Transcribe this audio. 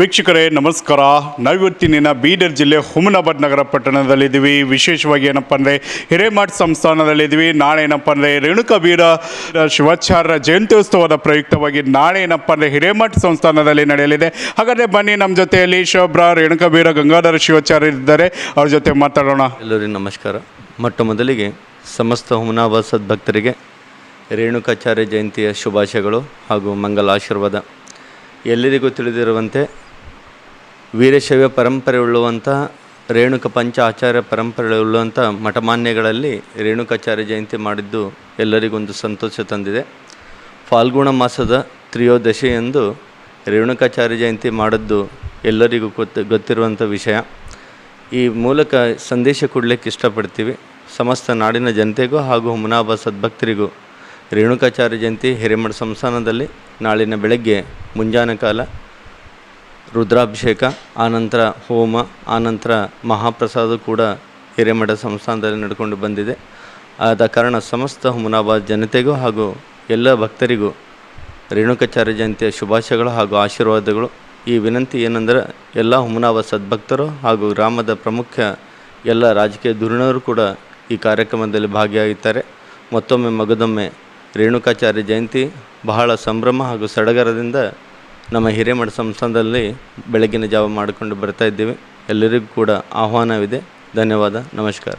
ವೀಕ್ಷಕರೇ, ನಮಸ್ಕಾರ. ನಾವಿವತ್ತಿನ ಬೀದರ್ ಜಿಲ್ಲೆ ಹುಮನಾಬಾದ್ ನಗರ ಪಟ್ಟಣದಲ್ಲಿದ್ದೀವಿ. ವಿಶೇಷವಾಗಿ ಏನಪ್ಪ ಅಂದರೆ ಹಿರೇಮಠ್ ಸಂಸ್ಥಾನದಲ್ಲಿದ್ದೀವಿ. ನಾಳೆ ಏನಪ್ಪ ಅಂದರೆ ರೇಣುಕಾ ವೀರ ಶಿವಾಚಾರ್ಯ ಜಯಂತ್ಯೋತ್ಸವದ ಪ್ರಯುಕ್ತವಾಗಿ ನಾಳೆ ಏನಪ್ಪ ಅಂದರೆ ಹಿರೇಮಠ್ ಸಂಸ್ಥಾನದಲ್ಲಿ ನಡೆಯಲಿದೆ. ಹಾಗಾದರೆ ಬನ್ನಿ ನಮ್ಮ ಜೊತೆಯಲ್ಲಿ ಶೋಭ್ರ, ರೇಣುಕಾ ವೀರ, ಗಂಗಾಧರ ಶಿವಾಚಾರ್ಯ ಇದ್ದಾರೆ. ಅವ್ರ ಜೊತೆ ಮಾತಾಡೋಣ. ಎಲ್ಲರಿಗೂ ನಮಸ್ಕಾರ. ಮೊಟ್ಟ ಮೊದಲಿಗೆ ಸಮಸ್ತ ಹುಮನಾಬಾದ್ ಸದ್ಭಕ್ತರಿಗೆ ರೇಣುಕಾಚಾರ್ಯ ಜಯಂತಿಯ ಶುಭಾಶಯಗಳು ಹಾಗೂ ಮಂಗಲ ಆಶೀರ್ವಾದ ಎಲ್ಲರಿಗೂ ತಿಳಿದಿರುವಂತೆ ವೀರಶೈವ ಪರಂಪರೆ ಉಳ್ಳುವಂಥ ರೇಣುಕ ಪಂಚ ಆಚಾರ್ಯ ಪರಂಪರೆ ಉಳ್ಳುವಂಥ ಮಠಮಾನ್ಯಗಳಲ್ಲಿ ರೇಣುಕಾಚಾರ್ಯ ಜಯಂತಿ ಮಾಡಿದ್ದು ಎಲ್ಲರಿಗೊಂದು ಸಂತೋಷ ತಂದಿದೆ. ಫಾಲ್ಗುಣ ಮಾಸದ ತ್ರಯೋದಶಿಯಂದು ರೇಣುಕಾಚಾರ್ಯ ಜಯಂತಿ ಮಾಡಿದ್ದು ಎಲ್ಲರಿಗೂ ಗೊತ್ತು, ಗೊತ್ತಿರುವಂಥ ವಿಷಯ. ಈ ಮೂಲಕ ಸಂದೇಶ ಕೊಡಲಿಕ್ಕೆ ಇಷ್ಟಪಡ್ತೀವಿ. ಸಮಸ್ತ ನಾಡಿನ ಜನತೆಗೂ ಹಾಗೂ ಹುಮನಾಬ ಸದ್ಭಕ್ತರಿಗೂ ರೇಣುಕಾಚಾರ್ಯ ಜಯಂತಿ ಹಿರೇಮಠ ಸಂಸ್ಥಾನದಲ್ಲಿ ನಾಳಿನ ಬೆಳಗ್ಗೆ ಮುಂಜಾನೆ ಕಾಲ ರುದ್ರಾಭಿಷೇಕ, ಆನಂತರ ಹೋಮ, ಆನಂತರ ಮಹಾಪ್ರಸಾದ ಕೂಡ ಹಿರೇಮಠ ಸಂಸ್ಥಾನದಲ್ಲಿ ನಡ್ಕೊಂಡು ಬಂದಿದೆ. ಆದ ಕಾರಣ ಸಮಸ್ತ ಹುಮನಾಬಾದ್ ಜನತೆಗೂ ಹಾಗೂ ಎಲ್ಲ ಭಕ್ತರಿಗೂ ರೇಣುಕಾಚಾರ್ಯ ಜಯಂತಿಯ ಶುಭಾಶಯಗಳು ಹಾಗೂ ಆಶೀರ್ವಾದಗಳು. ಈ ವಿನಂತಿ ಏನೆಂದರೆ, ಎಲ್ಲ ಹುಮನಾಬಾದ್ ಸದ್ಭಕ್ತರು ಹಾಗೂ ಗ್ರಾಮದ ಪ್ರಮುಖ ಎಲ್ಲ ರಾಜಕೀಯ ಧುರೀಣರು ಕೂಡ ಈ ಕಾರ್ಯಕ್ರಮದಲ್ಲಿ ಭಾಗಿಯಾಗಿದ್ದಾರೆ. ಮತ್ತೊಮ್ಮೆ ಮಗದೊಮ್ಮೆ ರೇಣುಕಾಚಾರ್ಯ ಜಯಂತಿ ಬಹಳ ಸಂಭ್ರಮ ಹಾಗೂ ಸಡಗರದಿಂದ ನಮ್ಮ ಹಿರೇಮಠ ಸಂಸ್ಥಾನದಲ್ಲಿ ಬೆಳಗಿನ ಜಾವ ಮಾಡಿಕೊಂಡು ಬರ್ತಾ ಇದ್ದೀವಿ. ಎಲ್ಲರಿಗೂ ಕೂಡ ಆಹ್ವಾನವಿದೆ. ಧನ್ಯವಾದ. ನಮಸ್ಕಾರ.